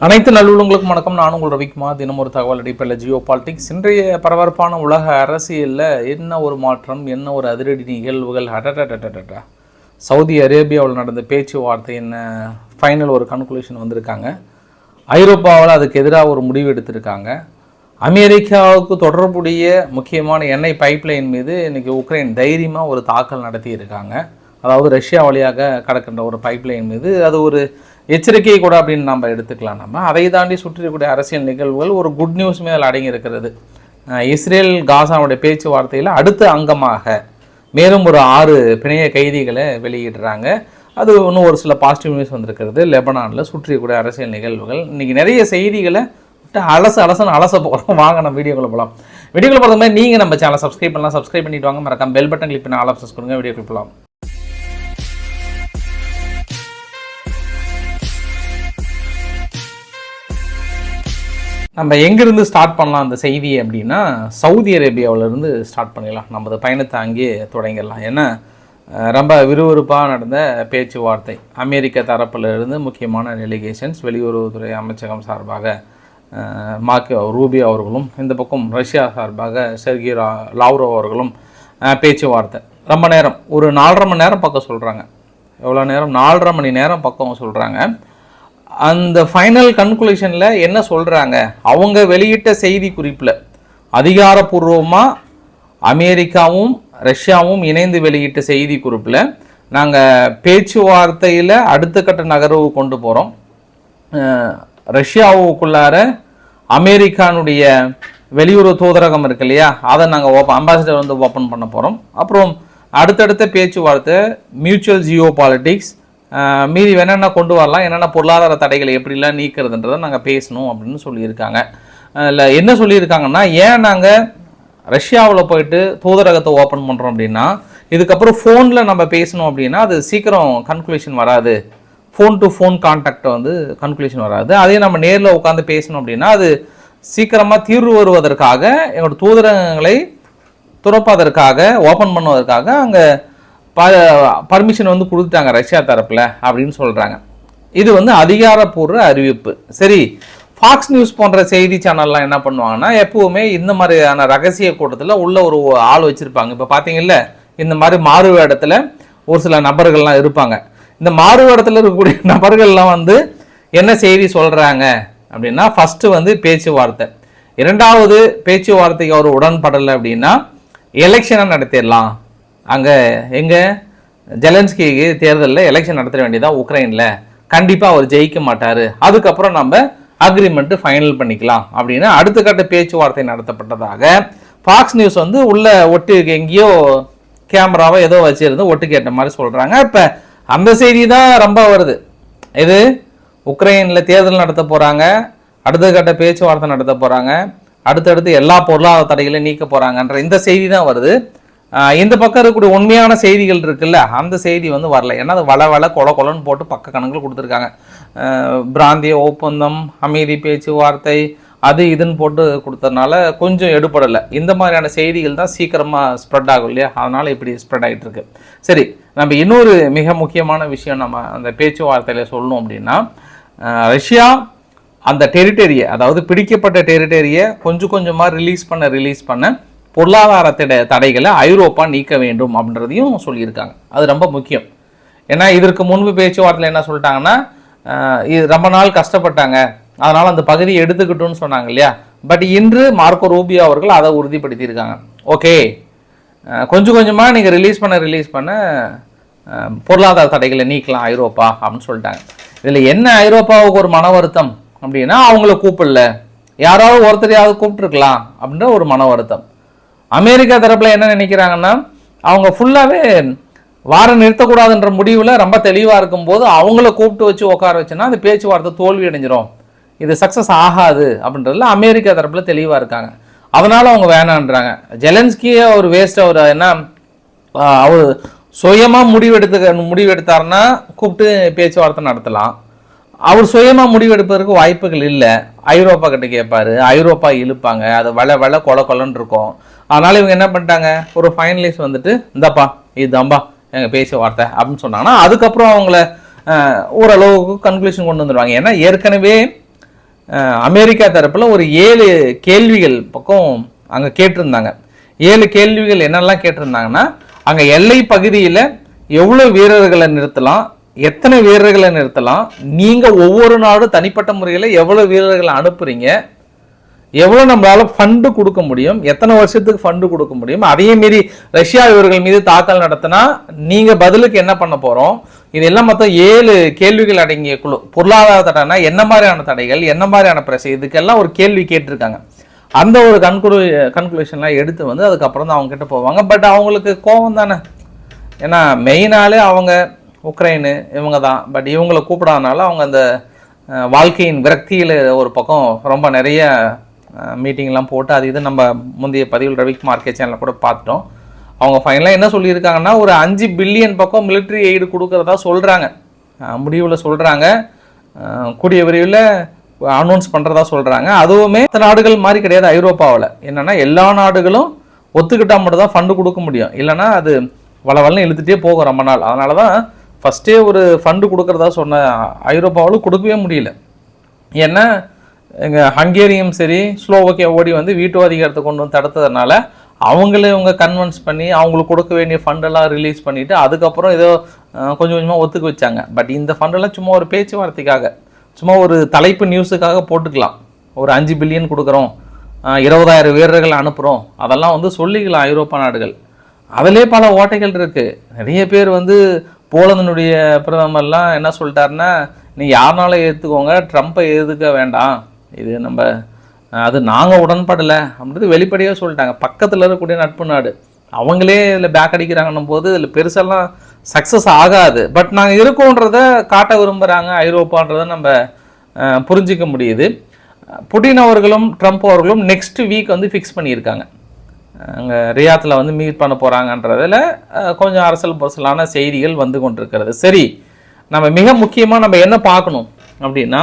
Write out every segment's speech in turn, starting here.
அனைத்து நல்லுள்ளங்களுக்கும் வணக்கம். நான் உங்கள் ரவிக்குமார். தினம் ஒரு தகவல் அடிப்படையில் ஜியோ பாலிடிக்ஸ். இன்றைய பரபரப்பான உலக அரசியலில் என்ன ஒரு மாற்றம் என்ன ஒரு அதிரடி நிகழ்வுகள்? அடடடடடடா சவுதி அரேபியாவில் நடந்த பேச்சுவார்த்தை என்ன? ஃபைனல் ஒரு கன்குலேஷன் வந்திருக்காங்க. ஐரோப்பாவில் அதுக்கு எதிராக ஒரு முடிவு எடுத்திருக்காங்க. அமெரிக்காவுக்கு தொடர்புடைய முக்கியமான எண்ணெய் பைப்லைன் மீது இன்றைக்கி உக்ரைன் தைரியமாக ஒரு தாக்கல் நடத்தியிருக்காங்க. அதாவது ரஷ்யா வழியாக கடக்கின்ற ஒரு பைப்லைன் மீது அது ஒரு எச்சரிக்கை கூட அப்படின்னு நம்ம எடுத்துக்கலாம் நம்ம அதை தாண்டி சுற்றிக்கூடிய அரசியல் நிகழ்வுகள் ஒரு குட் நியூஸுமே அதில் அடங்கி இருக்கிறது இஸ்ரேல் காசாவுடைய பேச்சுவார்த்தையில் அடுத்த அங்கமாக மேலும் ஒரு ஆறு பிணைய கைதிகளை வெளியிடுறாங்க. அது இன்னும் ஒரு சில பாசிட்டிவ் நியூஸ் வந்திருக்கிறது. லெபனானில் சுற்றிக்கூடிய அரசியல் நிகழ்வுகள். இன்றைக்கி நிறைய செய்திகளை விட்டு அலசு அலசன்னு அலச போகிறோம் வாங்க நம்ம வீடியோக்குள்ள போகலாம் வீடியோக்குள்ளே போகிற மாதிரி நீங்கள் நம்ம சேனலை சப்ஸ்கிரைப் பண்ணலாம். சப்ஸ்கிரைப் பண்ணிவிட்டு வாங்க. மறக்காம பெல் பட்டன் கிளிக் பண்ணி ஆல் ஆப்ஷன்ஸ் கொடுங்க. வீடியோக்குள்ளே போகலாம் நம்ம எங்கேருந்து ஸ்டார்ட் பண்ணலாம் அந்த செய்தி அப்படின்னா சவுதி அரேபியாவிலேருந்து ஸ்டார்ட் பண்ணிடலாம். நமது பயணத்தை அங்கேயே தொடங்கிடலாம். ஏன்னா ரொம்ப விறுவிறுப்பாக நடந்த பேச்சுவார்த்தை. அமெரிக்க தரப்பிலிருந்து முக்கியமான டெலிகேஷன்ஸ் வெளியுறவுத்துறை அமைச்சகம் சார்பாக மாக்கியோ மார்க் ரூபியோ அவர்களும் இந்த பக்கம் ரஷ்யா சார்பாக செர்கி லாவ்ரோ அவர்களும் பேச்சுவார்த்தை. ரொம்ப நேரம். ஒரு நாலரை மணி நேரம் பக்கம் சொல்கிறாங்க எவ்வளோ நேரம்? நாலரை மணி நேரம் பக்கம் சொல்கிறாங்க அந்த ஃபைனல் கன்குலேஷனில் என்ன சொல்கிறாங்க அவங்க வெளியிட்ட செய்தி குறிப்பில் அதிகாரப்பூர்வமாக அமெரிக்காவும் ரஷ்யாவும் இணைந்து வெளியிட்ட செய்தி குறிப்பில் நாங்கள் பேச்சுவார்த்தையில் அடுத்த கட்ட நகர்வு கொண்டு போகிறோம் ரஷ்யாவுக்குள்ளார அமெரிக்கானுடைய வெளியுறவு தூதரகம் இருக்கு இல்லையா? அதை நாங்கள் ஓப்பன் அம்பாசிடர் வந்து ஓப்பன் பண்ண போகிறோம் அப்புறம் அடுத்தடுத்த பேச்சுவார்த்தை மியூச்சுவல் ஜியோ பாலிட்டிக்ஸ் மீதி என்னென்ன கொண்டு வரலாம். என்னென்ன பொருளாதார தடைகளை எப்படிலாம் நீக்கிறதுன்றதை நாங்கள் பேசணும் அப்படின்னு சொல்லியிருக்காங்க. அதில் என்ன சொல்லியிருக்காங்கன்னா ஏன் நாங்கள் ரஷ்யாவில் போயிட்டு தூதரகத்தை ஓப்பன் பண்ணுறோம் அப்படின்னா இதுக்கப்புறம் ஃபோனில் நம்ம பேசணும் அப்படின்னா அது சீக்கிரம் கன்க்ளூஷன் வராது. ஃபோன் டு ஃபோன் கான்டாக்டை வந்து கன்க்ளூஷன் வராது. அதே நம்ம நேரில் உட்காந்து பேசணும் அப்படின்னா அது சீக்கிரமாக தீர்வு வருவதற்காக எங்களோட தூதரகங்களை துறப்பதற்காக ஓப்பன் பண்ணுவதற்காக அங்கே ப பர்மிஷன் வந்து கொடுத்துட்டாங்க ரஷ்யா தரப்பில் அப்படின்னு சொல்கிறாங்க இது வந்து அதிகாரப்பூர்வ அறிவிப்பு. சரி ஃபாக்ஸ் நியூஸ் போன்ற செய்தி சேனல்லாம் என்ன பண்ணுவாங்கன்னா எப்பவுமே இந்த மாதிரியான ரகசிய கூட்டத்தில் உள்ள ஒரு ஆள் வச்சுருப்பாங்க. இப்போ பார்த்தீங்கல்ல இந்த மாதிரி மாறு இடத்துல ஒரு சில நபர்கள்லாம் இருப்பாங்க. இந்த மாறு இடத்துல இருக்கக்கூடிய நபர்கள்லாம் வந்து என்ன செய்தி சொல்கிறாங்க அப்படின்னா ஃபஸ்ட்டு வந்து பேச்சுவார்த்தை. இரண்டாவது பேச்சுவார்த்தைக்கு அவர் உடன்படலை அப்படின்னா எலெக்ஷனை நடத்திடலாம். அங்கே எங்கே ஜெலன்ஸ்கிக்கு தேர்தலில் எலெக்ஷன் நடத்த வேண்டியதான் உக்ரைனில். கண்டிப்பாக அவர் ஜெயிக்க மாட்டார். அதுக்கப்புறம் நம்ம அக்ரிமெண்ட்டு ஃபைனல் பண்ணிக்கலாம் அப்படின்னு அடுத்த கட்ட பேச்சுவார்த்தை நடத்தப்பட்டதாக ஃபாக்ஸ் நியூஸ் வந்து உள்ள ஒட்டு எங்கேயோ கேமராவோ ஏதோ வச்சுருந்து ஒட்டு கேட்ட மாதிரி சொல்கிறாங்க இப்போ அந்த செய்தி தான் ரொம்ப வருது. இது உக்ரைனில் தேர்தல் நடத்த போகிறாங்க அடுத்த கட்ட பேச்சுவார்த்தை நடத்த போகிறாங்க அடுத்தடுத்து எல்லா பொருளாதார தடைகளையும் நீக்க போகிறாங்கன்ற இந்த செய்தி தான் வருது. இந்த பக்கம் இருக்கக்கூடிய உண்மையான செய்திகள் இருக்குல்ல அந்த செய்தி வந்து வரல. ஏன்னா அது வள வள கொல கொலன்னு போட்டு பக்க கணக்கில் கொடுத்துருக்காங்க. பிராந்திய ஒப்பந்தம் அமைதி பேச்சுவார்த்தை அது இதுன்னு போட்டு கொடுத்ததுனால கொஞ்சம் எடுபடலை. இந்த மாதிரியான செய்திகள் தான் சீக்கிரமாக ஸ்ப்ரெட் ஆகும் இல்லையா? அதனால் இப்படி ஸ்ப்ரெட் ஆகிட்டு இருக்கு. சரி நம்ம இன்னொரு மிக முக்கியமான விஷயம் நம்ம அந்த பேச்சுவார்த்தையில் சொல்லணும் அப்படின்னா ரஷ்யா அந்த டெரிட்டரியை அதாவது பிடிக்கப்பட்ட டெரிட்டரியை கொஞ்சம் கொஞ்சமாக ரிலீஸ் பண்ண ரிலீஸ் பண்ண பொருளாதார தடை தடைகளை ஐரோப்பா நீக்க வேண்டும் அப்படின்றதையும் சொல்லியிருக்காங்க. அது ரொம்ப முக்கியம். ஏன்னா இதற்கு முன்பு பேச்சுவார்த்தையில் என்ன சொல்லிட்டாங்கன்னா இது ரொம்ப நாள் கஷ்டப்பட்டாங்க. அதனால் அந்த பகுதியை எடுத்துக்கிட்டோன்னு சொன்னாங்க இல்லையா? பட் இன்று மார்க்கோ ரூபியோ அவர்கள் அதை உறுதிப்படுத்தியிருக்காங்க. ஓகே. கொஞ்சம் கொஞ்சமாக நீங்கள் ரிலீஸ் பண்ண ரிலீஸ் பண்ண பொருளாதார தடைகளை நீக்கலாம் ஐரோப்பா அப்படின்னு சொல்லிட்டாங்க. இதில் என்ன ஐரோப்பாவுக்கு ஒரு மன வருத்தம் அப்படின்னா அவங்கள கூப்பிடல. யாராவது ஒருத்தரையாவது கூப்பிட்டுருக்கலாம் அப்படின்ற ஒரு மன வருத்தம். அமெரிக்கா தரப்பில் என்ன நினைக்கிறாங்கன்னா அவங்க ஃபுல்லாகவே வாரம் நிறுத்தக்கூடாதுன்ற முடிவில் ரொம்ப தெளிவாக இருக்கும்போது அவங்கள கூப்பிட்டு வச்சு உட்கார வச்சுன்னா அந்த பேச்சுவார்த்தை தோல்வி அடைஞ்சிரும். இது சக்ஸஸ் ஆகாது அப்படின்றதுல அமெரிக்கா தரப்பில் தெளிவாக இருக்காங்க. அதனால் அவங்க வேணான்றாங்க. ஜெலன்ஸ்கியே அவர் வேஸ்ட் அவர் என்ன அவர் சுயமாக முடிவெடுத்து முடிவெடுத்தாருன்னா கூப்பிட்டு பேச்சுவார்த்தை நடத்தலாம். அவர் சுயமாக முடிவெடுப்பதற்கு வாய்ப்புகள் இல்லை. ஐரோப்பா கிட்ட கேட்பார் ஐரோப்பா இழுப்பாங்க. அது வள வள கொல கொலன்னு இருக்கும். அதனால் இவங்க என்ன பண்ணிட்டாங்க? ஒரு ஃபைனலிஸ்ட் வந்துட்டு இந்தாப்பா இதுதான்பா எங்கள் பேசிய வார்த்தை அப்படின்னு சொன்னாங்கன்னா அதுக்கப்புறம் அவங்கள ஓரளவுக்கு கன்க்ளூஷன் கொண்டு வந்துடுவாங்க ஏன்னா ஏற்கனவே அமெரிக்கா தரப்பில் ஒரு ஏழு கேள்விகள் பக்கம் அங்கே கேட்டிருந்தாங்க. ஏழு கேள்விகள் என்னெல்லாம் கேட்டிருந்தாங்கன்னா அங்கே எல்லை பகுதியில் எவ்வளோ வீரர்களை நிறுத்தலாம்? எத்தனை வீரர்களை நிறுத்தலாம்? நீங்கள் ஒவ்வொரு நாடும் தனிப்பட்ட முறையில் எவ்வளோ வீரர்களை அனுப்புறீங்க? எவ்வளோ நம்மளால ஃபண்டு கொடுக்க முடியும்? எத்தனை வருஷத்துக்கு ஃபண்டு கொடுக்க முடியும்? அதே மீறி ரஷ்யா இவர்கள் மீது தாக்கல் நடத்தினா நீங்கள் பதிலுக்கு என்ன பண்ண போறோம்? இதெல்லாம் மொத்தம் ஏழு கேள்விகள் அடங்கிய குழு. பொருளாதார தடைனா என்ன மாதிரியான தடைகள்? என்ன மாதிரியான பிரச்சனை? இதுக்கெல்லாம் ஒரு கேள்வி கேட்டிருக்காங்க. அந்த ஒரு கன்குலு கன்குலேஷன்லாம் எடுத்து வந்து அதுக்கப்புறம் தான் அவங்க கிட்ட போவாங்க. பட் அவங்களுக்கு கோபம் தானே? ஏன்னா மெயினாலே அவங்க. உக்ரைனு இவங்க தான் பட் இவங்களை கூப்பிடாதனால அவங்க அந்த வாழ்க்கையின் விரக்தியில் ஒரு பக்கம் ரொம்ப நிறைய மீட்டிங்லாம் போட்டு அது இது நம்ம முந்தைய பதிவில் ரவிக்குமார் கே சேனலில் கூட பார்த்துட்டோம். அவங்க ஃபைனலாக என்ன சொல்லியிருக்காங்கன்னா ஒரு அஞ்சு பில்லியன் பக்கம் மிலிட்ரி எய்டு கொடுக்கறதா சொல்கிறாங்க முடிவில் சொல்கிறாங்க கூடிய விரைவில் அனௌன்ஸ் பண்ணுறதா சொல்கிறாங்க அதுவுமே மற்ற நாடுகள் மாதிரி கிடையாது ஐரோப்பாவில். என்னென்னா எல்லா நாடுகளும் ஒத்துக்கிட்டால் மட்டும் தான் ஃபண்டு கொடுக்க முடியும். இல்லைன்னா அது வளவலன்னு இழுத்துகிட்டே போகும் ரொம்ப நாள். அதனால தான் ஃபஸ்ட்டே ஒரு ஃபண்டு கொடுக்குறதா சொன்ன ஐரோப்பாவில் கொடுக்கவே முடியல. ஏன்னா எங்கள் ஹங்கேரியும் சரி ஸ்லோவக்கியா ஓடி வந்து வீட்டு அதிகாரத்தை கொண்டு வந்து தடுத்ததுனால அவங்களே இவங்க கன்வின்ஸ் பண்ணி அவங்களுக்கு கொடுக்க வேண்டிய ஃபண்டெல்லாம் ரிலீஸ் பண்ணிவிட்டு அதுக்கப்புறம் ஏதோ கொஞ்சம் கொஞ்சமாக ஒத்துக்க வச்சாங்க. பட் இந்த ஃபண்டெல்லாம் சும்மா ஒரு பேச்சுவார்த்தைக்காக சும்மா ஒரு தலைப்பு நியூஸுக்காக போட்டுக்கலாம். ஒரு அஞ்சு பில்லியன் கொடுக்குறோம் இருபதாயிரம் வீரர்கள் அனுப்புகிறோம் அதெல்லாம் வந்து சொல்லிக்கலாம் ஐரோப்பா நாடுகள். அதிலே பல ஓட்டைகள் இருக்குது நிறைய பேர் வந்து போலந்தினுடைய பிரதமர்லாம் என்ன சொல்லிட்டாருன்னா நீ யாருனாலும் ஏற்றுக்கோங்க ட்ரம்ப்பை எதுக்க வேண்டாம். இது நம்ம அது நாங்கள் உடன்படலை. அப்படின்றது வெளிப்படையாக சொல்லிட்டாங்க. பக்கத்தில் இருக்கக்கூடிய நட்பு நாடு. அவங்களே இதில் பேக் அடிக்கிறாங்கன்னும் போது இதில் பெருசெல்லாம் சக்ஸஸ் ஆகாது. பட் நாங்கள் இருக்கோன்றத காட்ட விரும்புகிறாங்க ஐரோப்பான்றதை நம்ம புரிஞ்சிக்க முடியுது. புடின் அவர்களும் ட்ரம்ப் அவர்களும் நெக்ஸ்ட் வீக் வந்து ஃபிக்ஸ் பண்ணியிருக்காங்க. அங்கே ரியாத்தில் வந்து மீட் பண்ண போகிறாங்கன்றதில் கொஞ்சம் அரசல் புரசலான செய்திகள் வந்து கொண்டிருக்கிறது. சரி நம்ம மிக முக்கியமாக நம்ம என்ன பார்க்கணும் அப்படின்னா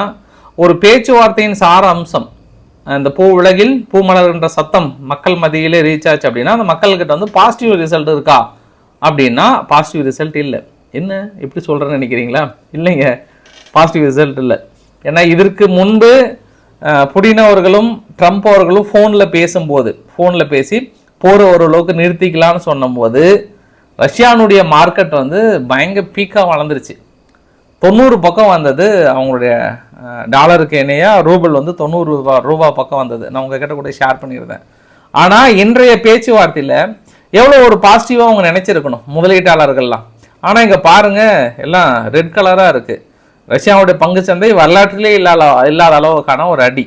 ஒரு பேச்சுவார்த்தையின் சார அம்சம் இந்த பூ உலகில் பூமலர்ன்ற சத்தம் மக்கள் மத்தியிலே ரீச் ஆச்சு அப்படின்னா அந்த மக்கள்கிட்ட வந்து பாசிட்டிவ் ரிசல்ட் இருக்கா அப்படின்னா பாசிட்டிவ் ரிசல்ட் இல்லை. என்ன? எப்படி சொல்கிறேன்னு நினைக்கிறீங்களா? இல்லைங்க. பாசிட்டிவ் ரிசல்ட் இல்லை. ஏன்னா இதற்கு முன்பு புடினவர்களும் ட்ரம்ப் அவர்களும் ஃபோனில் பேசும்போது ஃபோனில் பேசி போர் ஓரளவுக்கு நிறுத்திக்கலாம்னு சொன்னபோது ரஷ்யானுடைய மார்க்கெட் வந்து பயங்கர பீக்காக வளர்ந்துருச்சு. தொண்ணூறு பக்கம் வந்தது அவங்களுடைய டாலருக்கு இணையாக ரூபல் வந்து தொண்ணூறு ரூபா ரூபா பக்கம் வந்தது. நான் உங்கள் கிட்ட கூட ஷேர் பண்ணியிருந்தேன். ஆனால் இன்றைய பேச்சுவார்த்தையில் எவ்வளோ ஒரு பாசிட்டிவாக அவங்க நினச்சிருக்கணும் முதலீட்டாளர்கள்லாம். ஆனால் இங்கே பாருங்கள் எல்லாம் ரெட் கலராக இருக்குது ரஷ்யாவுடைய பங்கு சந்தை வரலாற்றிலே இல்லாத இல்லாத அளவுக்கான ஒரு அடி.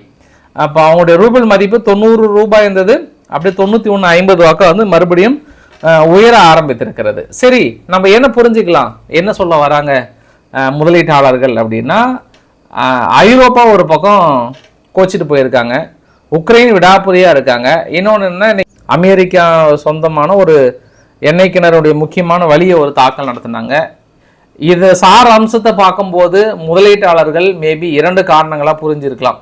அப்போ அவங்களுடைய ரூபல் மதிப்பு தொண்ணூறு ரூபாய் இருந்தது. அப்படியே தொண்ணூற்றி ஒன்று ஐம்பது வாக்கம் வந்து மறுபடியும் உயர ஆரம்பித்திருக்கிறது. சரி நம்ம என்ன புரிஞ்சுக்கலாம்? என்ன சொல்ல வராங்க முதலீட்டாளர்கள் அப்படின்னா ஐரோப்பா ஒரு பக்கம் கோச்சிட்டு போயிருக்காங்க. உக்ரைன் விடாப்புரியாக இருக்காங்க. இன்னொன்று என்ன அமெரிக்கா சொந்தமான ஒரு எண்ணெய் கிணறுடைய முக்கியமான வழியை ஒரு தாக்கல் நடத்தினாங்க. இது சார அம்சத்தை பார்க்கும்போது முதலீட்டாளர்கள் மேபி இரண்டு காரணங்களாக புரிஞ்சிருக்கலாம்.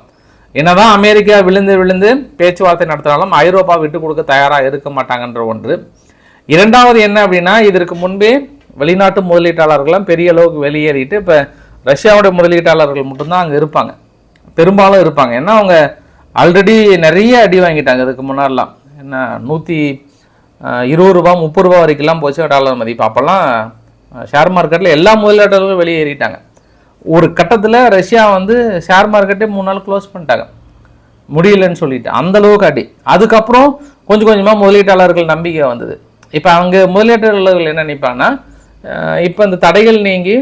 என்னதான் அமெரிக்கா விழுந்து விழுந்து பேச்சுவார்த்தை நடத்தினாலும் ஐரோப்பா விட்டு கொடுக்க தயாராக இருக்க மாட்டாங்கன்ற ஒன்று. இரண்டாவது என்ன அப்படின்னா இதற்கு முன்பே வெளிநாட்டு முதலீட்டாளர்கள்லாம் பெரிய அளவுக்கு வெளியேறிட்டு இப்போ ரஷ்யாவுடைய முதலீட்டாளர்கள் மட்டும்தான் அங்கே இருப்பாங்க. பெரும்பாலும் இருப்பாங்க. ஏன்னா அவங்க ஆல்ரெடி நிறைய அடி வாங்கிட்டாங்க இதுக்கு முன்னாடிலாம். என்ன நூற்றி இருபது ரூபா முப்பது ரூபா வரைக்கும்லாம் போச்சு டாலர் மதிப்பு. அப்போல்லாம் ஷேர் மார்க்கெட்டில் எல்லா முதலீட்டாளர்களும் வெளியேறிட்டாங்க. ஒரு கட்டத்தில் ரஷ்யா வந்து ஷேர் மார்க்கெட்டே மூணு நாள் க்ளோஸ் பண்ணிட்டாங்க. முடியலன்னு சொல்லிட்டு. அந்தளவுக்கு அடி. அதுக்கப்புறம் கொஞ்சம் கொஞ்சமாக முதலீட்டாளர்கள் நம்பிக்கை வந்தது. இப்போ அவங்க முதலீட்டாளர்கள் என்ன நினைப்பாங்கன்னா இப்போ இந்த தடைகள் நீங்கி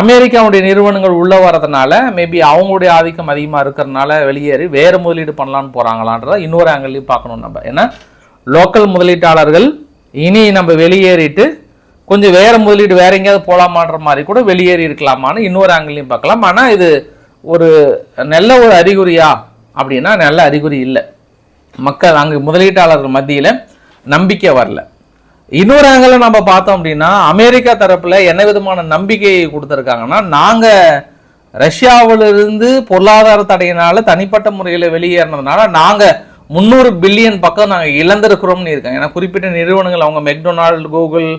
அமெரிக்காவுடைய நிறுவனங்கள் உள்ளே வரதுனால மேபி அவங்களுடைய ஆதிக்கம் அதிகமாக இருக்கிறதுனால வெளியேறி வேறு முதலீடு பண்ணலான்னு போகிறாங்களான்றத இன்னொரு ஆங்கிள்லையும் பார்க்கணும் நம்ம ஏன்னா லோக்கல் முதலீட்டாளர்கள் இனி நம்ம வெளியேறிட்டு கொஞ்சம் வேறு முதலீடு வேற எங்கேயாவது போகலாமான்ற மாதிரி கூட வெளியேறி இருக்கலாமான்னு இன்னொரு ஆங்கிலையும் பார்க்கலாம். ஆனால் இது ஒரு நல்ல ஒரு அறிகுறியா அப்படின்னா நல்ல அறிகுறி இல்லை. மக்கள் அங்கே முதலீட்டாளர்கள் மத்தியில் நம்பிக்கை வரல. இன்னொரு ஆங்கிள் நம்ம பார்த்தோம் அப்படின்னா அமெரிக்கா தரப்பில் என்ன விதமான நம்பிக்கையை கொடுத்துருக்காங்கன்னா நாங்கள் ரஷ்யாவிலிருந்து பொருளாதார தடையினால் தனிப்பட்ட முறையில் வெளியேறினதுனால நாங்கள் முந்நூறு பில்லியன் பக்கம் நாங்கள் இழந்திருக்கிறோம்னு இருக்காங்க. ஏன்னா குறிப்பிட்ட நிறுவனங்கள் அவங்க McDonald Google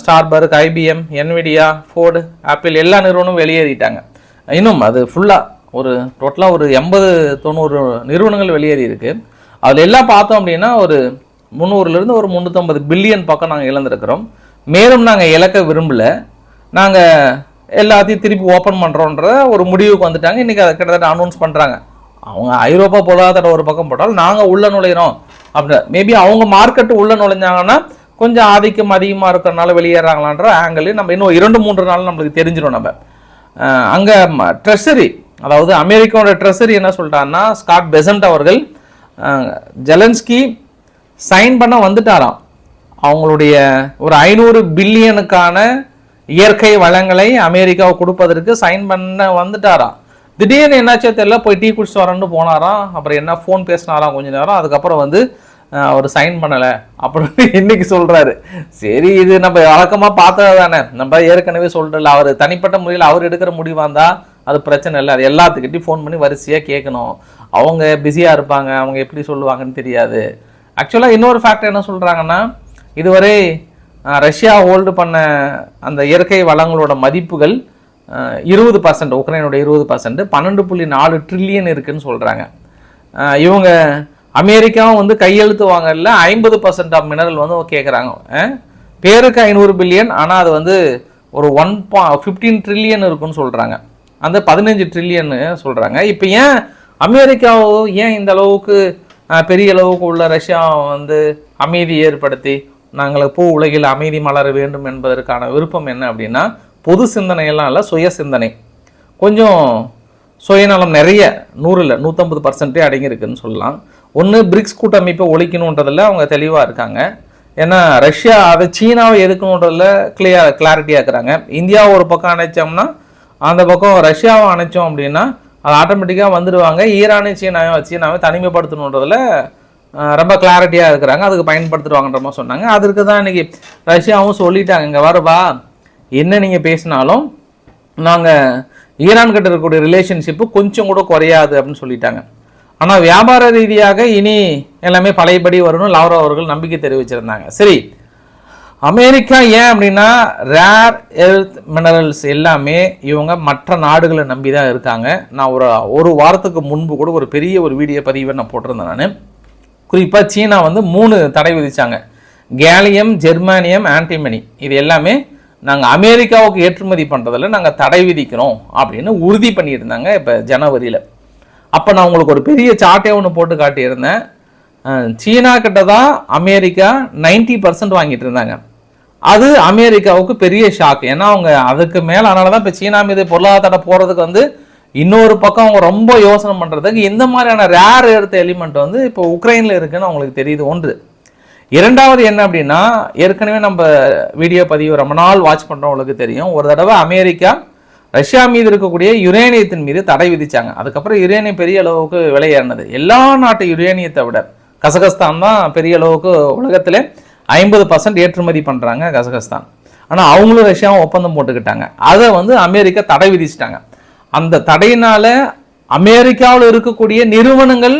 Starbucks IBM Nvidia Ford Apple எல்லா நிறுவனமும் வெளியேறிட்டாங்க. இன்னும் அது ஃபுல்லாக ஒரு டோட்டலாக ஒரு எண்பது தொண்ணூறு நிறுவனங்கள் வெளியேறி இருக்குது அதில் எல்லாம் பார்த்தோம் அப்படின்னா ஒரு முந்நூறுலேருந்து ஒரு முந்நூற்றம்பது பில்லியன் பக்கம் நாங்கள் இழந்திருக்கிறோம். மேலும் நாங்கள் இழக்க விரும்பல. நாங்கள் எல்லாத்தையும் திருப்பி ஓப்பன் பண்ணுறோன்ற ஒரு முடிவுக்கு வந்துட்டாங்க. இன்றைக்கி அதை கிட்டத்தட்ட அனௌன்ஸ் பண்ணுறாங்க அவங்க ஐரோப்பா பொருளாதார ஒரு பக்கம் போட்டால் நாங்கள் உள்ள நுழையிறோம். அப்படின்னு மேபி அவங்க மார்க்கெட்டு உள்ள நுழைஞ்சாங்கன்னா கொஞ்சம் ஆதிக்கம் அதிகமாக இருக்கிறனால வெளியேறாங்களான்ற ஆங்கிள் நம்ம இன்னும் இரண்டு மூன்று நாள் நம்மளுக்கு தெரிஞ்சிடும் நம்ம. அங்கே ட்ரெஷரி அதாவது அமெரிக்காவோட ட்ரெஷரி என்ன சொல்லிட்டான்னா ஸ்காட் பெசன்ட் அவர்கள் ஜெலன்ஸ்கி சைன் பண்ண வந்துட்டாராம். அவங்களுடைய ஒரு ஐநூறு பில்லியனுக்கான இயற்கை வளங்களை அமெரிக்காவை கொடுப்பதற்கு சைன் பண்ண வந்துட்டாராம். திடீர்னு என்னாச்சோ தெரியல போய் டீ குடிச்சு வரேன்னு போனாராம். அப்புறம் என்ன ஃபோன் பேசினாராம் கொஞ்ச நேரம். அதுக்கப்புறம் வந்து அவர் சைன் பண்ணலை. அப்படின்னு இன்னைக்கு சொல்கிறாரு சரி இது நம்ம வழக்கமாக பார்த்தது தானே. நம்ம ஏற்கனவே சொல்கிறல அவர் தனிப்பட்ட முறையில் அவர் எடுக்கிற முடிவாக இருந்தால் அது பிரச்சனை இல்லை. அது எல்லாத்துக்கிட்டையும் ஃபோன் பண்ணி வரிசையாக கேட்கணும் அவங்க பிஸியாக இருப்பாங்க. அவங்க எப்படி சொல்லுவாங்கன்னு தெரியாது. ஆக்சுவலாக இன்னொரு ஃபேக்டர் என்ன சொல்கிறாங்கன்னா இதுவரை ரஷ்யா ஹோல்டு பண்ண அந்த இயற்கை வளங்களோட மதிப்புகள் இருபது பர்சன்ட் உக்ரைனோட இருபது பர்சன்ட் பன்னெண்டு புள்ளி நாலு ட்ரில்லியன் இருக்குதுன்னு சொல்கிறாங்க இவங்க அமெரிக்காவும் வந்து கையெழுத்து வாங்கல ஐம்பது பர்சன்ட் ஆஃப் மினரல் வந்து கேட்குறாங்க பேருக்கு ஐநூறு பில்லியன் ஆனால் அது வந்து ஒரு ஒன் பா ஃபிஃப்டீன் ட்ரில்லியன் இருக்குன்னு சொல்கிறாங்க அந்த பதினஞ்சு ட்ரில்லியன் சொல்கிறாங்க இப்போ ஏன் அமெரிக்காவோ ஏன் இந்த அளவுக்கு பெரிய அளவுக்கு உள்ள ரஷ்யா வந்து அமைதி ஏற்படுத்தி நாங்கள் பூ உலகில் அமைதி மலர வேண்டும் என்பதற்கான விருப்பம் என்ன அப்படின்னா பொது சிந்தனையெல்லாம் இல்லை சுய சிந்தனை. கொஞ்சம் சுயநலம் நிறைய நூறில் நூற்றம்பது பர்சன்ட்டே அடங்கியிருக்குன்னு சொல்லலாம். ஒன்று பிரிக்ஸ் கூட்டமைப்பை ஒழிக்கணுன்றதில் அவங்க தெளிவாக இருக்காங்க. ஏன்னா ரஷ்யா அதை சீனாவை எதுக்கணுன்றதில் கிளியர் கிளாரிட்டியாக இருக்கிறாங்க. இந்தியா ஒரு பக்கம் அணைச்சோம்னா அந்த பக்கம் ரஷ்யாவை அணைச்சோம் அப்படின்னா அது ஆட்டோமேட்டிக்காக வந்துடுவாங்க. ஈரானையும் சீனாவை சீனாவை தனிமைப்படுத்தணுன்றதில் ரொம்ப கிளாரிட்டியாக இருக்கிறாங்க. அதுக்கு பயன்படுத்துவாங்கன்ற மாதிரி சொன்னாங்க. அதற்கு தான் இன்னைக்கு ரஷ்யாவும் சொல்லிட்டாங்க. இங்கே வரவா என்ன நீங்கள் பேசினாலும் நாங்கள் ஈரான் கிட்ட இருக்கக்கூடிய ரிலேஷன்ஷிப்பு கொஞ்சம் கூட குறையாது அப்படின்னு சொல்லிட்டாங்க. ஆனால் வியாபார ரீதியாக இனி எல்லாமே பழையபடி வரும்னு லாவ்ரோ அவர்கள் நம்பிக்கை தெரிவிச்சிருந்தாங்க. சரி அமெரிக்கா ஏன் அப்படின்னா ரேர் எர்த் மினரல்ஸ் எல்லாமே இவங்க மற்ற நாடுகளை நம்பி தான் இருக்காங்க. நான் ஒரு ஒரு வாரத்துக்கு முன்பு கூட ஒரு பெரிய ஒரு வீடியோ பதிவை நான் போட்டிருந்தேன் நான். குறிப்பாக சீனா வந்து மூணு தடை விதித்தாங்க கேலியம் ஜெர்மானியம் ஆன்டிமனி இது எல்லாமே நாங்கள் அமெரிக்காவுக்கு ஏற்றுமதி பண்ணுறதில் நாங்கள் தடை விதிக்கிறோம் அப்படின்னு உறுதி பண்ணியிருந்தாங்க இப்போ ஜனவரியில். அப்போ நான் உங்களுக்கு ஒரு பெரிய சார்ட்டே ஒன்று போட்டு காட்டியிருந்தேன். சீனா கிட்ட தான் அமெரிக்கா 90% பர்சன்ட் வாங்கிட்டு இருந்தாங்க. அது அமெரிக்காவுக்கு பெரிய ஷாக். ஏன்னா அவங்க அதுக்கு மேலே அதனால தான் இப்போ சீனா மீது பொருளாதார போகிறதுக்கு வந்து இன்னொரு பக்கம் அவங்க ரொம்ப யோசனை பண்ணுறதுக்கு இந்த மாதிரியான ரேர் எடுத்த எலிமெண்ட் வந்து இப்போ உக்ரைனில் இருக்குன்னு அவங்களுக்கு தெரியுது ஒன்று. இரண்டாவது என்ன அப்படின்னா ஏற்கனவே நம்ம வீடியோ பதிவு ரொம்ப நாள் வாட்ச் பண்ணுறவங்களுக்கு தெரியும். ஒரு தடவை அமெரிக்கா ரஷ்யா மீது இருக்கக்கூடிய யுரேனியத்தின் மீது தடை விதித்தாங்க அதுக்கப்புறம் யுரேனியம் பெரிய அளவுக்கு விலையேறினது. எல்லா நாட்டு யுரேனியத்தை விட கசகஸ்தான் தான் பெரிய அளவுக்கு உலகத்தில் ஐம்பது பர்சன்ட் ஏற்றுமதி பண்ணுறாங்க கசகஸ்தான். ஆனால் அவங்களும் ரஷ்யாவும் ஒப்பந்தம் போட்டுக்கிட்டாங்க. அதை வந்து அமெரிக்கா தடை விதிச்சிட்டாங்க. அந்த தடையினால் அமெரிக்காவில் இருக்கக்கூடிய நிறுவனங்கள்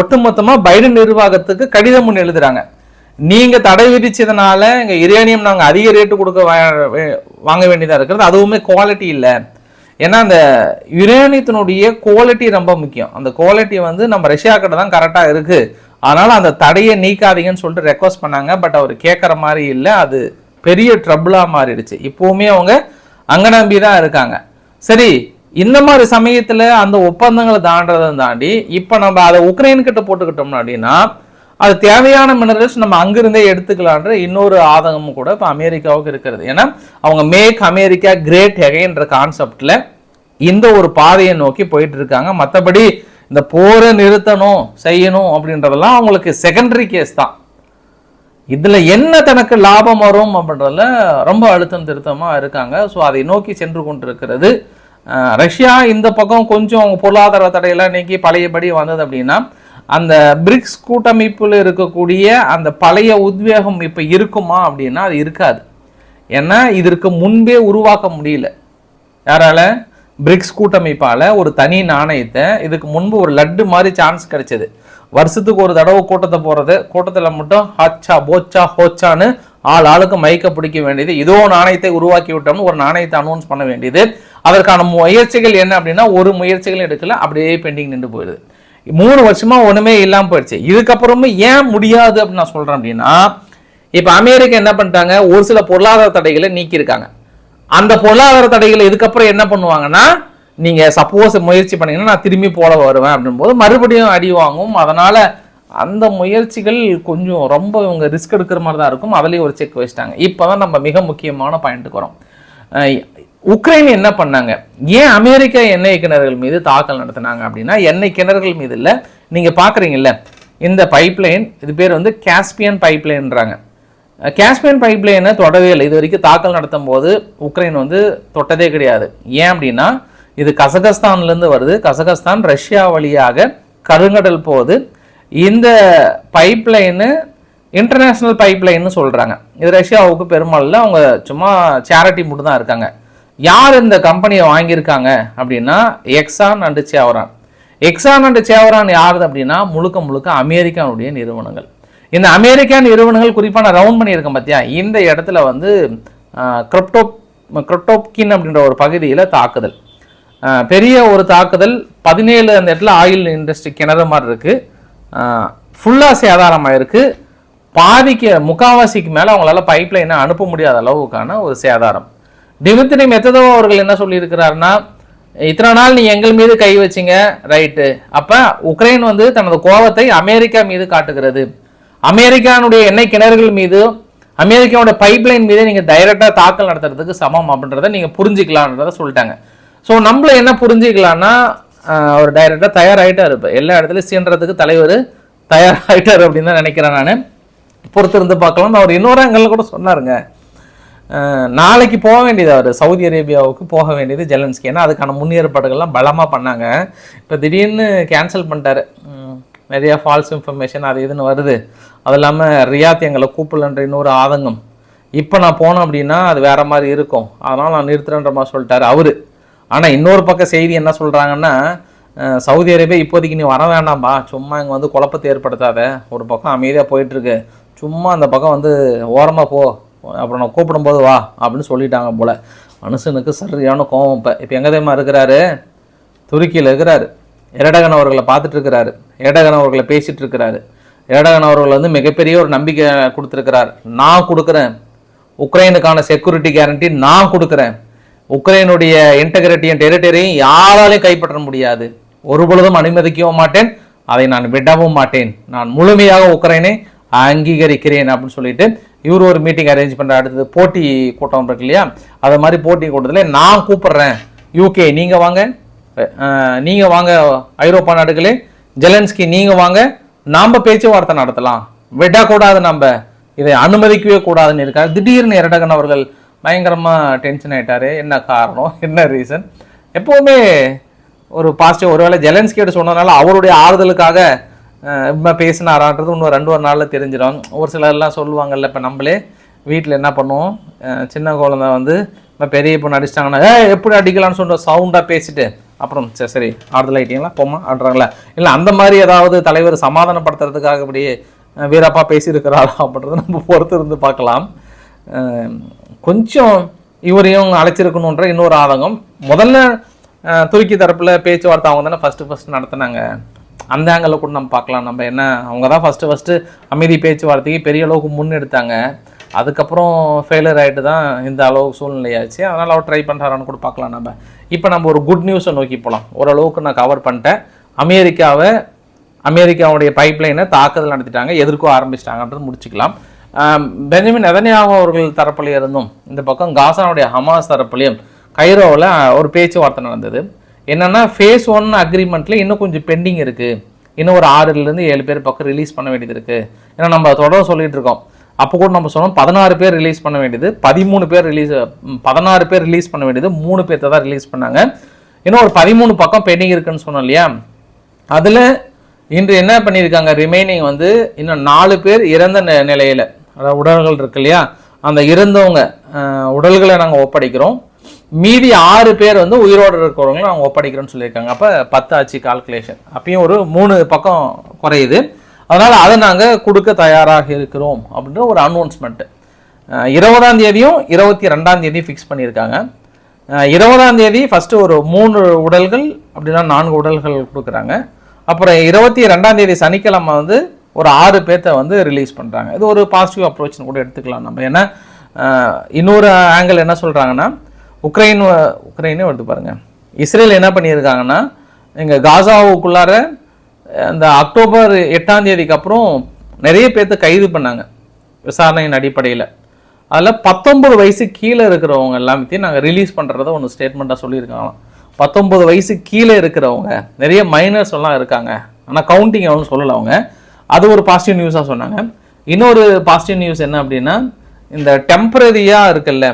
ஒட்டுமொத்தமாக பைடன் நிர்வாகத்துக்கு கடிதம் ஒன்று எழுதுகிறாங்க நீங்கள் தடை விதிச்சதுனால இங்கே யுரேனியம் நாங்கள் அதிக ரேட்டு கொடுக்க வாங்க வேண்டியதாக இருக்கிறது. அதுவுமே குவாலிட்டி இல்லை. ஏன்னா அந்த யுரேனியத்தினுடைய குவாலிட்டி ரொம்ப முக்கியம். அந்த குவாலிட்டி வந்து நம்ம ரஷ்யா கிட்ட தான் கரெக்டாக இருக்குது அதனால் அந்த தடையை நீக்காதீங்கன்னு சொல்லிட்டு ரெக்வஸ்ட் பண்ணாங்க. பட் அவர் கேட்குற மாதிரி இல்லை. அது பெரிய ட்ரபுளாக மாறிடுச்சு. இப்போவுமே அவங்க அங்கே நம்பி தான் இருக்காங்க. சரி இந்த மாதிரி சமயத்தில் அந்த ஒப்பந்தங்களை தாண்டதை தாண்டி இப்போ நம்ம அதை உக்ரைன் கிட்ட போட்டுக்கிட்டோம்னா அப்படின்னா அது தேவையான மினரல்ஸ் நம்ம அங்கிருந்தே எடுத்துக்கலான்ற இன்னொரு ஆதங்கமும் கூட இப்போ அமெரிக்காவுக்கு இருக்கிறது. ஏன்னா அவங்க மேக் அமெரிக்கா கிரேட் எகைன்ற கான்செப்டில் இந்த ஒரு பாதையை நோக்கி போயிட்டு இருக்காங்க மற்றபடி இந்த போரை நிறுத்தணும் செய்யணும் அப்படின்றதெல்லாம் அவங்களுக்கு செகண்டரி கேஸ் தான். இதில் என்ன தனக்கு லாபம் வரும் அப்படின்றதுல ரொம்ப அழுத்தம் திருத்தமாக இருக்காங்க. ஸோ அதை நோக்கி சென்று கொண்டிருக்கிறது ரஷ்யா இந்த பக்கம் கொஞ்சம் அவங்க பொருளாதார தடையெல்லாம் நீக்கி பழையபடி வந்தது அப்படின்னா அந்த பிரிக்ஸ் கூட்டமைப்பில் இருக்கக்கூடிய அந்த பழைய உத்வேகம் இப்போ இருக்குமா அப்படின்னா அது இருக்காது. ஏன்னா இதற்கு முன்பே உருவாக்க முடியல. யாரால? பிரிக்ஸ் கூட்டமைப்பால் ஒரு தனி நாணயத்தை இதுக்கு முன்பு ஒரு லட்டு மாதிரி சான்ஸ் கிடைச்சது. வருஷத்துக்கு ஒரு தடவை கூட்டத்தை போகிறது கூட்டத்தில் மட்டும் ஹாச்சா போச்சா ஹோச்சான்னு ஆள் ஆளுக்கு மயக்க பிடிக்க வேண்டியது இதோ நாணயத்தை உருவாக்கி விட்டோம்னு ஒரு நாணயத்தை அனௌன்ஸ் பண்ண வேண்டியது. அதற்கான முயற்சிகள் என்ன அப்படின்னா ஒரு முயற்சிகளும் எடுக்கல அப்படியே பெண்டிங் நின்று போயிடுது. மூணு வருஷமா ஒண்ணுமே இல்லாமல் போயிடுச்சு. இதுக்கப்புறமும் ஏன் முடியாது அப்படின்னு நான் சொல்றேன் அப்படின்னா இப்ப அமெரிக்கா என்ன பண்ணிட்டாங்க? ஒரு சில பொருளாதார தடைகளை நீக்கியிருக்காங்க. அந்த பொருளாதார தடைகளை இதுக்கப்புறம் என்ன பண்ணுவாங்கன்னா நீங்க சப்போஸ் முயற்சி பண்ணீங்கன்னா நான் திரும்பி போல வருவேன் அப்படின்போது மறுபடியும் அடி வாங்கும். அதனால அந்த முயற்சிகள் கொஞ்சம் ரொம்ப இவங்க ரிஸ்க் எடுக்கிற மாதிரி தான் இருக்கும். அதுலேயும் ஒரு செக் வச்சுட்டாங்க. இப்போ தான் நம்ம மிக முக்கியமான பாயிண்ட்டுக்கு வரோம். உக்ரைன் என்ன பண்ணாங்க? ஏன் அமெரிக்க எண்ணெய் கிணறுகள் மீது தாக்கல் நடத்தினாங்க அப்படின்னா எண்ணெய் கிணறுகள் மீது இல்லை. நீங்கள் பார்க்குறீங்கல்ல இந்த பைப்லைன் இது பேர் வந்து காஸ்பியன் பைப்லைன்றாங்க காஸ்பியன் பைப்லைனை தொடவே இல்லை. இது வரைக்கும் தாக்கல் நடத்தும் போது உக்ரைன் வந்து தொட்டதே கிடையாது. ஏன் அப்படின்னா இது கசகஸ்தான்லேருந்து வருது. கசகஸ்தான் ரஷ்யா வழியாக கருங்கடல் போகுது. இந்த பைப்லைனு இன்டர்நேஷ்னல் பைப்லைன்னு சொல்கிறாங்க இது ரஷ்யாவுக்கு பெரும்பாலும் அவங்க சும்மா சேரிட்டி மட்டும் தான் இருக்காங்க. யார் இந்த கம்பெனியை வாங்கியிருக்காங்க அப்படின்னா Exxon and Chevron Exxon and Chevron யார் அப்படின்னா முழுக்க முழுக்க அமெரிக்காவுடைய நிறுவனங்கள். இந்த அமெரிக்கா நிறுவனங்கள் குறிப்பாக நான் ரவுண்ட் பண்ணியிருக்கேன் பார்த்தியா இந்த இடத்துல வந்து கிரிப்டோ கிரிப்டோப்கின் அப்படின்ற ஒரு பகுதியில் தாக்குதல். பெரிய ஒரு தாக்குதல் பதினேழு அந்த இடத்துல ஆயில் இண்டஸ்ட்ரி கிணறு மாதிரி இருக்குது ஃபுல்லாக சேதாரமாயிருக்கு. பாதிக்கு முக்காவாசிக்கு மேலே அவங்களால பைப் லைனை அனுப்ப முடியாத அளவுக்கான ஒரு சேதாரம். டிமித்ரி மெத்ததோ அவர்கள் என்ன சொல்லியிருக்கிறாருன்னா இத்தனை நாள் நீ எங்கள் மீது கை வச்சீங்க ரைட்டு அப்போ உக்ரைன் வந்து தனது கோபத்தை அமெரிக்கா மீது காட்டுகிறது. அமெரிக்கானுடைய எண்ணெய் கிணறுகள் மீது அமெரிக்காவோட பைப்லைன் மீது நீங்கள் டைரெக்டாக தாக்கல் நடத்துறதுக்கு சமம் அப்படின்றத நீங்கள் புரிஞ்சுக்கலான்றத சொல்லிட்டாங்க. ஸோ நம்மள என்ன புரிஞ்சிக்கலான்னா அவர் டைரெக்டாக தயாராகிட்டார் இப்போ. எல்லா இடத்துலையும் சீன்றதுக்கு தலைவர் தயாராகிட்டார் அப்படின்னு தான் நினைக்கிறேன் நான். பொறுத்திருந்து பார்க்கலாம். அவர் இன்னொரு ஆங்கிளில் கூட சொன்னாருங்க. நாளைக்கு போக வேண்டியது அவர் சவுதி அரேபியாவுக்கு போக வேண்டியது ஜெலன்ஸ்கி. ஏன்னா அதுக்கான முன்னேற்பாடுகள்லாம் பலமாக பண்ணாங்க. இப்போ திடீர்னு கேன்சல் பண்ணிட்டாரு. நிறையா ஃபால்ஸ் இன்ஃபர்மேஷன் அது இதுன்னு வருது. அது இல்லாமல் ரியாத் எங்களை கூப்பிடலன்ற இன்னொரு ஆதங்கம். இப்போ நான் போனேன் அப்படின்னா அது வேறு மாதிரி இருக்கும். அதனால் நான் நிறுத்துறேன்ற மாதிரி சொல்லிட்டாரு அவர். ஆனால் இன்னொரு பக்கம் செய்தி என்ன சொல்கிறாங்கன்னா சவுதி அரேபியா இப்போதைக்கு நீ வர வேண்டாம்பா சும்மா இங்கே வந்து குழப்பத்தை ஏற்படுத்தாத. ஒரு பக்கம் அமைதியாக போயிட்டுருக்கு சும்மா அந்த பக்கம் வந்து ஓரமாக போ. அப்புறம் நான் கூப்பிடும்போது வா அப்படின்னு சொல்லிட்டாங்க போல். மனுஷனுக்கு சரியான கோவம் இப்போ. இப்போ எங்கே தெரியுமா இருக்கிறாரு? துருக்கியில் இருக்கிறாரு. எரடகன் அவர்களை பார்த்துட்டு இருக்கிறாரு. எரடகன் அவர்களை பேசிகிட்டு இருக்கிறாரு. எரடகன் அவர்கள் வந்து மிகப்பெரிய ஒரு நம்பிக்கை கொடுத்துருக்கிறார். நான் கொடுக்குறேன். உக்ரைனுக்கான செக்யூரிட்டி கேரண்டி நான் கொடுக்குறேன். உக்ரைனுடைய இன்டெகிரிட்டியும் டெரிட்டரியும் யாராலையும் கைப்பற்ற முடியாது. ஒரு பொழுதும் அனுமதிக்கவும் மாட்டேன். அதை நான் விடவும் மாட்டேன். நான் முழுமையாக உக்ரைனை அங்கீகரிக்கிறேன் அப்படின்னு சொல்லிட்டு இவர் ஒரு மீட்டிங் அரேஞ்ச் பண்ணுற அடுத்தது போட்டி கூட்டம் இருக்கு இல்லையா? அது மாதிரி போட்டி கூட்டத்தில் நான் கூப்பிட்றேன். யூகே நீங்கள் வாங்க. நீங்கள் வாங்க ஐரோப்பா நாடுகளே. ஜெலன்ஸ்கி நீங்கள் வாங்க. நாம் பேச்சுவார்த்தை நடத்தலாம். விடக்கூடாது நம்ம. இதை அனுமதிக்கவே கூடாதுன்னு இருக்கார். திடீர்னு இரடகன் அவர்கள் பயங்கரமாக டென்ஷன் ஆகிட்டார் என்ன காரணம்? என்ன ரீசன் எப்போவுமே ஒரு பாசிட்டிவ் ஒருவேளை ஜெலன்ஸ்கிட்ட சொன்னதுனால அவருடைய ஆறுதலுக்காக இப்போ பேசினாரான்றது இன்னும் ரெண்டு ஒரு நாளில் தெரிஞ்சிடும். ஒரு சிலர்லாம் சொல்லுவாங்கல்ல இப்போ நம்மளே வீட்டில் என்ன பண்ணுவோம்? சின்ன குழந்த வந்து இப்போ பெரிய பொண்ணு அடிச்சிட்டாங்கன்னா ஏ எப்படி அடிக்கலாம்னு சொல்ற சவுண்டாக பேசிட்டு. அப்புறம் சரி சரி ஆறுதல் ஆகிட்டீங்களா போமா ஆடுறாங்களா இல்லை அந்த மாதிரி ஏதாவது தலைவர் சமாதானப்படுத்துறதுக்காக இப்படி வீரப்பா பேசியிருக்கிறாரா அப்படின்றத நம்ம பொறுத்து இருந்து பார்க்கலாம். கொஞ்சம் இவரையும் அழைச்சிருக்கணுன்ற இன்னொரு ஆதங்கம். முதல்ல துருக்கி தரப்பில் பேச்சுவார்த்தை அவங்க தானே ஃபஸ்ட்டு ஃபஸ்ட்டு நடத்துனாங்க. அந்த ஆங்கிளில் கூட நம்ம பார்க்கலாம். நம்ம என்ன அவங்க தான் ஃபஸ்ட்டு ஃபஸ்ட்டு அமைதி பேச்சுவார்த்தைக்கு பெரிய அளவுக்கு முன்னெடுத்தாங்க. அதுக்கப்புறம் ஃபெயிலியர் ஆகிட்டு தான் இந்த அளவுக்கு சூழ்நிலையாச்சு. அதனால் அவர் ட்ரை பண்ணுறாரான்னு கூட பார்க்கலாம் நம்ம. இப்போ நம்ம ஒரு குட் நியூஸை நோக்கி போகலாம் ஓரளவுக்கு நான் கவர் பண்ணிட்டேன். அமெரிக்காவை அமெரிக்காவுடைய பைப்லைனை தாக்குதல் நடத்திட்டாங்க எதிர்க்கோ ஆரம்பிச்சிட்டாங்கன்றது முடிச்சுக்கலாம். பெஞ்சமின் நெதன்யாகு அவர்கள் தரப்புல இருந்தும் இந்த பக்கம் காசானுடைய ஹமாஸ் தரப்புலையும் கைரோவில் ஒரு பேச்சுவார்த்தை நடந்தது. என்னன்னா ஃபேஸ் ஒன் அக்ரிமெண்ட்ல இன்னும் கொஞ்சம் பெண்டிங் இருக்குது இன்னும் ஒரு ஆறுலேருந்து ஏழு பேர் பக்கம் ரிலீஸ் பண்ண வேண்டியது இருக்குது ஏன்னா நம்ம தொடர்ந்து சொல்லிகிட்டு இருக்கோம். அப்போ கூட நம்ம சொன்னோம் பதினாறு பேர் ரிலீஸ் பண்ண வேண்டியது பதிமூணு பேர் ரிலீஸ் பதினாறு பேர் ரிலீஸ் பண்ண வேண்டியது மூணு பேர்த்த தான் ரிலீஸ் பண்ணாங்க. இன்னும் ஒரு பதிமூணு பக்கம் பெண்டிங் இருக்குன்னு சொன்னோம் இல்லையா? அதில் இன்று என்ன பண்ணியிருக்காங்க? ரிமைனிங் வந்து இன்னும் நாலு பேர் இறந்த நிலையில் அதாவது உடல்கள் இருக்கு இல்லையா? அந்த இறந்தவங்க உடல்களை நாங்கள் ஒப்படைக்கிறோம். மீதி ஆறு பேர் வந்து உயிரோடு இருக்கிறவங்களும் நாங்கள் ஒப்படைக்கிறோன்னு சொல்லியிருக்காங்க. அப்போ பத்து ஆச்சு கால்குலேஷன் அப்பயும் ஒரு மூணு பக்கம் குறையுது. அதனால் அதை நாங்கள் கொடுக்க தயாராக இருக்கிறோம் அப்படின்ற ஒரு அனௌன்ஸ்மெண்ட்டு இருபதாம் தேதியும் இருபத்தி ரெண்டாம் தேதியும் ஃபிக்ஸ் பண்ணியிருக்காங்க. இருபதாம் தேதி ஃபஸ்ட்டு ஒரு மூணு உடல்கள் அப்படின்னா நான்கு உடல்கள் கொடுக்குறாங்க. அப்புறம் இருபத்தி ரெண்டாம் தேதி சனிக்கிழமை வந்து ஒரு ஆறு பேர்த்த வந்து ரிலீஸ் பண்ணுறாங்க இது ஒரு பாசிட்டிவ் அப்ரோச்னு கூட எடுத்துக்கலாம் நம்ம. ஏன்னா இன்னொரு ஆங்கிள் என்ன சொல்கிறாங்கன்னா உக்ரைன் வ- உக்ரைனே எடுத்து பாருங்கள் இஸ்ரேல் என்ன பண்ணியிருக்காங்கன்னா இங்கே காசாவுக்குள்ளார அந்த அக்டோபர் எட்டாம் தேதிக்கு அப்புறம் நிறைய பேர்த்த கைது பண்ணாங்க விசாரணையின் அடிப்படையில். அதில் பத்தொம்பது வயசு கீழே இருக்கிறவங்க எல்லாத்தையும் நாங்கள் ரிலீஸ் பண்ணுறத ஒன்று ஸ்டேட்மெண்ட்டாக சொல்லியிருக்காங்களாம். பத்தொம்பது வயசு கீழே இருக்கிறவங்க நிறைய மைனர்ஸ் எல்லாம் இருக்காங்க. ஆனால் கவுண்டிங் எவ்வளோ சொல்லலை அவங்க. அது ஒரு பாசிட்டிவ் நியூஸாக சொன்னாங்க. இன்னொரு பாசிட்டிவ் நியூஸ் என்ன அப்படின்னா இந்த டெம்பரரியாக இருக்குல்ல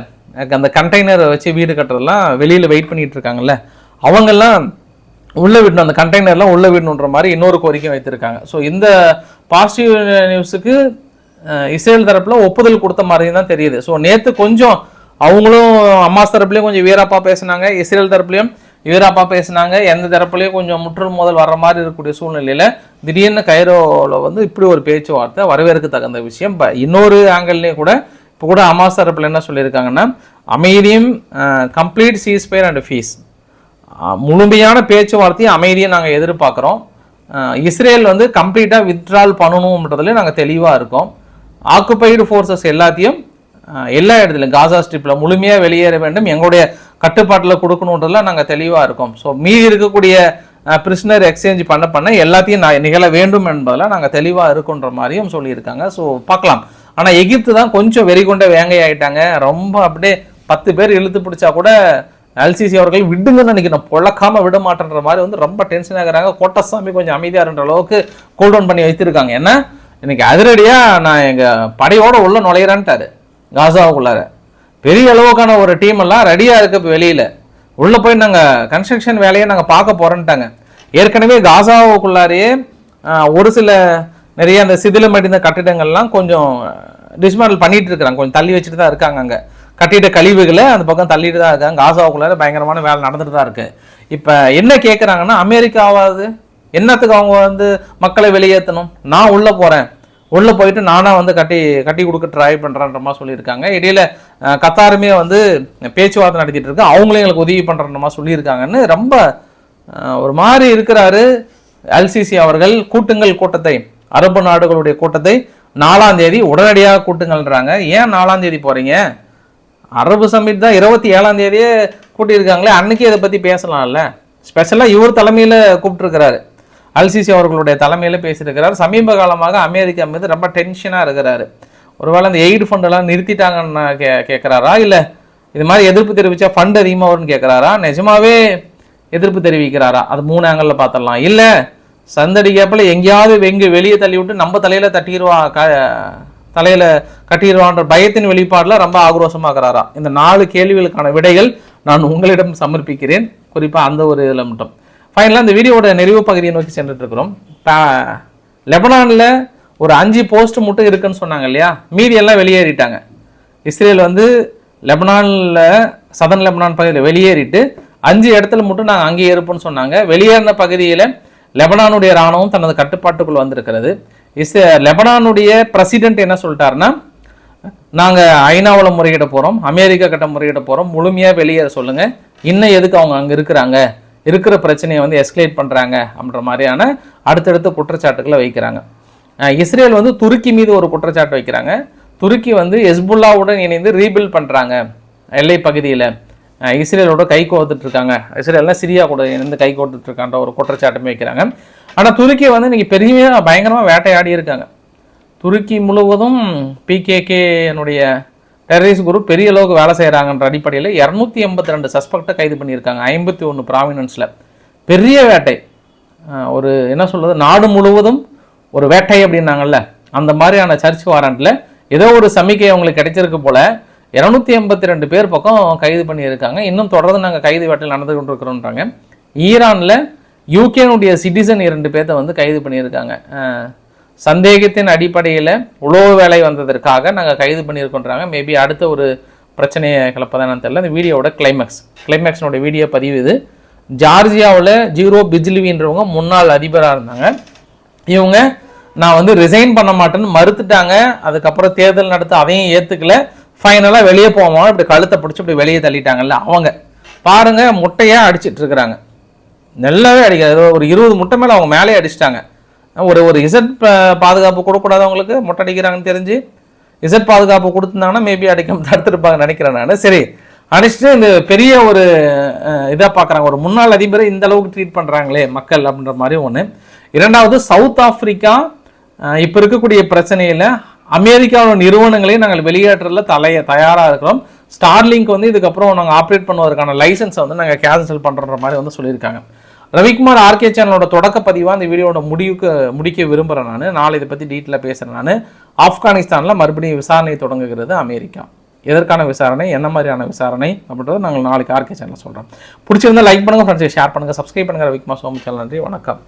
அந்த கண்டெய்னரை வச்சு வீடு கட்டுறதெல்லாம் வெளியில் வெயிட் பண்ணிட்டு இருக்காங்கல்ல அவங்கெல்லாம் உள்ளே விடணும். அந்த கண்டெய்னர்லாம் உள்ளே விடணுன்ற மாதிரி இன்னொரு கோரிக்கை வைத்திருக்காங்க. ஸோ இந்த பாசிட்டிவ் நியூஸுக்கு இஸ்ரேல் தரப்பில் ஒப்புதல் கொடுத்த மாதிரி தான் தெரியுது. ஸோ நேற்று கொஞ்சம் அவங்களும் அம்மாஸ் தரப்புலையும் கொஞ்சம் வீராப்பா பேசுனாங்க. இஸ்ரேல் தரப்புலையும் வீராப்பா பேசுனாங்க. எந்த தரப்புலையும் கொஞ்சம் முற்றல் மோதல் வர்ற மாதிரி இருக்கக்கூடிய சூழ்நிலையில் திடீர்னு கைரோவில் வந்து இப்படி ஒரு பேச்சுவார்த்தை வரவேற்க தகுந்த விஷயம். இப்போ இன்னொரு ஆங்கிள்லேயும் கூட இப்போ கூட அமாஸ் தரப்பில் என்ன சொல்லியிருக்காங்கன்னா அமைதியும் கம்ப்ளீட் சீஸ்பயர் அண்ட் ஃபீஸ் முழுமையான பேச்சுவார்த்தையும் அமைதியை நாங்கள் எதிர்பார்க்குறோம். இஸ்ரேல் வந்து கம்ப்ளீட்டாக வித்ட்ரால் பண்ணணுன்றதுல நாங்கள் தெளிவாக இருக்கோம். ஆக்குபைடு ஃபோர்ஸஸ் எல்லாத்தையும் எல்லா இடத்துலையும் காசா ஸ்ட்ரிப்பில் முழுமையாக வெளியேற வேண்டும் எங்களுடைய கட்டுப்பாட்டில் கொடுக்கணுன்றதுல நாங்கள் தெளிவாக இருக்கோம். ஸோ மீதி இருக்கக்கூடிய பிரிஸ்னர் எக்ஸ்சேஞ்ச் பண்ண பண்ண எல்லாத்தையும் நான் நிகழ வேண்டும் என்பதில் நாங்கள் தெளிவாக இருக்குன்ற மாதிரியும் சொல்லியிருக்காங்க. ஸோ பார்க்கலாம். ஆனால் எகிப்து தான் கொஞ்சம் வெறி கொண்ட வேங்கை ஆயிட்டாங்க. ரொம்ப அப்படியே பத்து பேர் இழுத்து பிடிச்சா கூட எல்சிசி அவர்கள் விடுங்கன்னு நினைக்கணும் பொழக்காம விட மாட்டேன்ற மாதிரி வந்து ரொம்ப டென்ஷன் ஆகிறாங்க கோட்டசாமி கொஞ்சம் அமைதியாக இருன்ற அளவுக்கு கூல் டவுன் பண்ணி வைத்திருக்காங்க. என்ன? இன்னைக்கு அதிரடியா நான் எங்க படையோட உள்ள நுழையிறேன்ட்டாரு. காசாவுக்குள்ளார. பெரிய அளவுக்கான ஒரு டீம் எல்லாம் ரெடியா இருக்கு இப்போ வெளியில. உள்ள போய் நாங்க கன்ஸ்ட்ரக்ஷன் வேலையை நாங்க பார்க்க போறோன்ட்டாங்க. ஏற்கனவே காசாவுக்குள்ளாரையே ஒரு சில நிறைய அந்த சிதிலமடைந்த கட்டிடங்கள்லாம் கொஞ்சம் டிஸ்மாண்டல் பண்ணிட்டு இருக்கிறாங்க. கொஞ்சம் தள்ளி வச்சுட்டு தான் இருக்காங்க அங்கே. கட்டிட கழிவுகளை அந்த பக்கம் தள்ளிட்டு தான் இருக்காங்க. காசாவுக்குள்ளார பயங்கரமான வேலை நடந்துட்டு தான் இருக்கு. இப்போ என்ன கேட்குறாங்கன்னா அமெரிக்காவாவது என்னத்துக்கு அவங்க வந்து மக்களை வெளியேற்றணும் நான் உள்ளே போகிறேன் உள்ளே போயிட்டு நானாக வந்து கட்டி கட்டி கொடுக்க ட்ரை பண்றேன்ற மாதிரி சொல்லியிருக்காங்க. இடையில கத்தாருமே வந்து பேச்சுவார்த்தை நடத்திட்டு இருக்கு. அவங்களும் எங்களுக்கு உதவி பண்ணுறன்ற மாதிரி சொல்லியிருக்காங்கன்னு ரொம்ப ஒரு மாதிரி இருக்கிறாரு எல்சிசி அவர்கள் கூட்டுங்கள் கூட்டத்தை. அரபு நாடுகளுடைய கூட்டத்தை நாலாம் தேதி உடனடியாக கூட்டுங்கள்ன்றாங்க. ஏன் நாலாம் தேதி போறீங்க? அரபு சமிட் தான் இருபத்தி ஏழாம் தேதியே கூட்டியிருக்காங்களே அன்னைக்கு இதை பற்றி பேசலாம்ல. ஸ்பெஷலாக இவர் தலைமையில் கூப்பிட்டுருக்கிறாரு. அல்சிசி அவர்களுடைய தலைமையில் பேசியிருக்கிறார். சமீப காலமாக அமெரிக்கா மீது ரொம்ப டென்ஷனாக இருக்கிறாரு. ஒருவேளை அந்த எய்டு ஃபண்டெல்லாம் நிறுத்திட்டாங்கன்னு கே கேட்குறாரா? இல்லை இது மாதிரி எதிர்ப்பு தெரிவித்தா ஃபண்ட் அதிகமாக வரும்னு கேட்குறாரா? நிஜமாவே எதிர்ப்பு தெரிவிக்கிறாரா? அது மூணு ஆங்கிளில் பார்த்துடலாம். இல்லை சந்தடி கேப்பில் எங்கேயாவது வெங்கு வெளியே தள்ளி விட்டு நம்ம தலையில் தட்டிடுவான் க தலையில் கட்டிடுவான்ற பயத்தின் வெளிப்பாடில் ரொம்ப ஆக்ரோஷமாகிறாரா இந்த நாலு கேள்விகளுக்கான விடைகள் நான் உங்களிடம் சமர்ப்பிக்கிறேன். குறிப்பாக அந்த ஒரு இதில் மட்டும். ஃபைனலாக இந்த வீடியோவோட நிறைவு பகுதியை நோக்கி சென்றுட்டு இருக்கிறோம் ஒரு அஞ்சு போஸ்ட் மட்டும் இருக்குன்னு சொன்னாங்க இல்லையா? மீதி எல்லாம் வெளியேறிட்டாங்க. இஸ்ரேல் வந்து லெபனானில் சதன் லெபனான் பகுதியில் வெளியேறிட்டு அஞ்சு இடத்துல மட்டும் நாங்கள் அங்கேயே இருப்போம்னு சொன்னாங்க. வெளியேறின பகுதியில் லெபனானுடைய ராணுவம் தனது கட்டுப்பாட்டுக்குள் வந்திருக்கிறது. இஸ் லெபனானுடைய பிரசிடென்ட் என்ன சொல்லிட்டாருன்னா நாங்கள் ஐநாவில் முறையிட போகிறோம் அமெரிக்கா கிட்ட முறையிட போகிறோம் முழுமையாக வெளியேற சொல்லுங்கள் இன்னும் எதுக்கு அவங்க அங்கே இருக்கிறாங்க? இருக்கிற பிரச்சனையை வந்து எஸ்கலேட் பண்ணுறாங்க அப்படின்ற மாதிரியான அடுத்தடுத்த குற்றச்சாட்டுகளை வைக்கிறாங்க. இஸ்ரேல் வந்து துருக்கி மீது ஒரு குற்றச்சாட்டு வைக்கிறாங்க. துருக்கி வந்து ஹெஸ்புல்லாவுடன் இணைந்து ரீபில்ட் பண்ணுறாங்க எல்லை பகுதியில். இஸ்ரேலோட கை கோத்துட்ருக்காங்க இஸ்ரேல்லாம் சிரியா கூட இருந்து கை கோத்துட்ருக்கான்ற ஒரு குற்றச்சாட்டுமே வைக்கிறாங்க. ஆனால் துருக்கி வந்து இன்றைக்கி பெரிய பயங்கரமாக வேட்டையாடி இருக்காங்க. துருக்கி முழுவதும் பிகேகேனுடைய டெரரிஸ்ட் குரூப் பெரிய அளவுக்கு வேலை செய்கிறாங்கன்ற அடிப்படையில் இரநூத்தி எண்பத்தி ரெண்டு சஸ்பெக்டை கைது பண்ணியிருக்காங்க. ஐம்பத்தி ஒன்று ப்ராமினன்ஸில் பெரிய வேட்டை. ஒரு என்ன சொல்கிறது நாடு முழுவதும் ஒரு வேட்டை அப்படின்னாங்கல்ல. அந்த மாதிரியான சர்ச் வாரண்ட்ல ஏதோ ஒரு சமிக்கை அவங்களுக்கு கிடைச்சிருக்கு போல் இரநூத்தி எண்பத்தி ரெண்டு பேர் பக்கம் கைது பண்ணியிருக்காங்க. இன்னும் தொடர்ந்து நாங்கள் கைது வேட்டையில் நடந்து கொண்டிருக்கிறோன்றாங்க. ஈரானில் யூகேனுடைய சிட்டிசன் இரண்டு பேர்த்த வந்து கைது பண்ணியிருக்காங்க. சந்தேகத்தின் அடிப்படையில் உளவு வேலை வந்ததற்காக நாங்கள் கைது பண்ணியிருக்கோன்றாங்க. மேபி அடுத்த ஒரு பிரச்சனையை கிளப்பதானு தெரியல. இந்த வீடியோவோட கிளைமேக்ஸ் கிளைமேக்ஸினோட வீடியோ பதிவு இது. ஜார்ஜியாவில் ஜீரோ பிஜ்லிவின்றவங்க முன்னாள் அதிபராக இருந்தாங்க. இவங்க நான் வந்து ரிசைன் பண்ண மாட்டேன்னு மறுத்துட்டாங்க. அதுக்கப்புறம் தேர்தல் நடத்த அதையும் ஏற்றுக்கல ஃபைனலாக வெளியே போவோம் இப்படி கழுத்தை பிடிச்சி இப்படி வெளியே தள்ளிட்டாங்கல்ல அவங்க. பாருங்க முட்டையாக அடிச்சிட்டு இருக்கிறாங்க. நல்லாவே அடிக்காது ஒரு இருபது முட்டை மேலே அவங்க மேலே அடிச்சிட்டாங்க. ஒரு ஒரு இசட் பாதுகாப்பு கொடுக்கூடாது அவங்களுக்கு. முட்டை அடிக்கிறாங்கன்னு தெரிஞ்சு இசட் பாதுகாப்பு கொடுத்துருந்தாங்கன்னா மேபி அடிக்காம தடுத்துருப்பாங்க நினைக்கிறேன் நான். சரி அடிச்சுட்டு இந்த பெரிய ஒரு இதாக பார்க்குறாங்க ஒரு முன்னாள் அதிபரை இந்த அளவுக்கு ட்ரீட் பண்ணுறாங்களே மக்கள் அப்படின்ற மாதிரி ஒன்று இரண்டாவது சவுத் ஆஃப்ரிக்கா இப்போ இருக்கக்கூடிய பிரச்சனையில் அமெரிக்காவோட நிறுவனங்களையும் நாங்கள் வெளியேற்றல தலைய தயாராக இருக்கிறோம். ஸ்டார்லிங்க் வந்து இதுக்கப்புறம் நாங்கள் ஆப்ரேட் பண்ணுவதற்கான லைசன்ஸை வந்து நாங்கள் கேன்சல் பண்ணுற மாதிரி வந்து சொல்லியிருக்காங்க. ரவிக்குமார் ஆர்கே சேனலோட தொடக்க பதிவாக இந்த வீடியோட முடிவுக்கு முடிக்க விரும்புகிறேன் நான். நாளை இதை பற்றி டீட்டெயிலாக பேசுகிறேன் நான். ஆப்கானிஸ்தானில் மறுபடியும் விசாரணை தொடங்குகிறது அமெரிக்கா. எதற்கான விசாரணை என்ன மாதிரியான விசாரணை அப்படின்றத நாங்கள் நாளைக்கு ஆர்கே சேனலில் சொல்கிறோம் பிடிச்சிருந்தா லைக் பண்ணுங்கள் ஃப்ரெண்ட்ஸை ஷேர் பண்ணுங்கள் சப்ஸ்கிரைப் பண்ணுங்கள் ரவிக்குமார் சோமு நன்றி வணக்கம்.